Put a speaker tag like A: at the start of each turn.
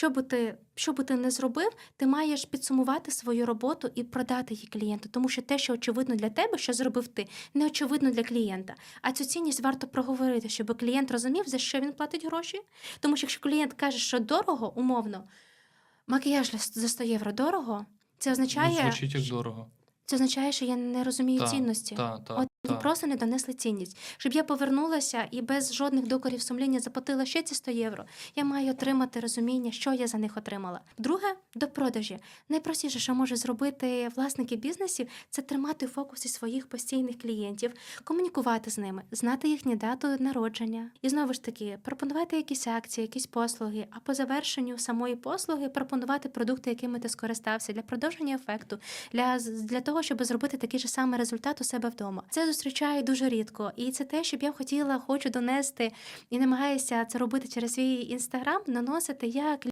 A: Що би ти, що би ти не зробив, ти маєш підсумувати свою роботу і продати її клієнту. Тому що те, що очевидно для тебе, що зробив ти, не очевидно для клієнта. А цю цінність варто проговорити, щоб клієнт розумів, за що він платить гроші. Тому що якщо клієнт каже, що дорого, умовно, макіяж за 100 євро дорого, це означає,
B: звучить як дорого.
A: Це означає, що я не розумію
B: Та,
A: цінності.
B: та, та,
A: От
B: та.
A: просто не донесли цінність. Щоб я повернулася і без жодних докорів сумління заплатила ще ці 100 євро. Я маю отримати розуміння, що я за них отримала. Друге, до продажі. Найпростіше, що може зробити власники бізнесів, це тримати в фокусі своїх постійних клієнтів, комунікувати з ними, знати їхню дату народження. І знову ж таки, пропонувати якісь акції, якісь послуги, а по завершенню самої послуги пропонувати продукти, якими ти скористався для продовження ефекту, для, для того, щоб зробити такий же самий результат у себе вдома. Це зустрічаю дуже рідко, і це те, щоб я хотіла, хочу донести і намагаюся це робити через свій інстаграм, наносити як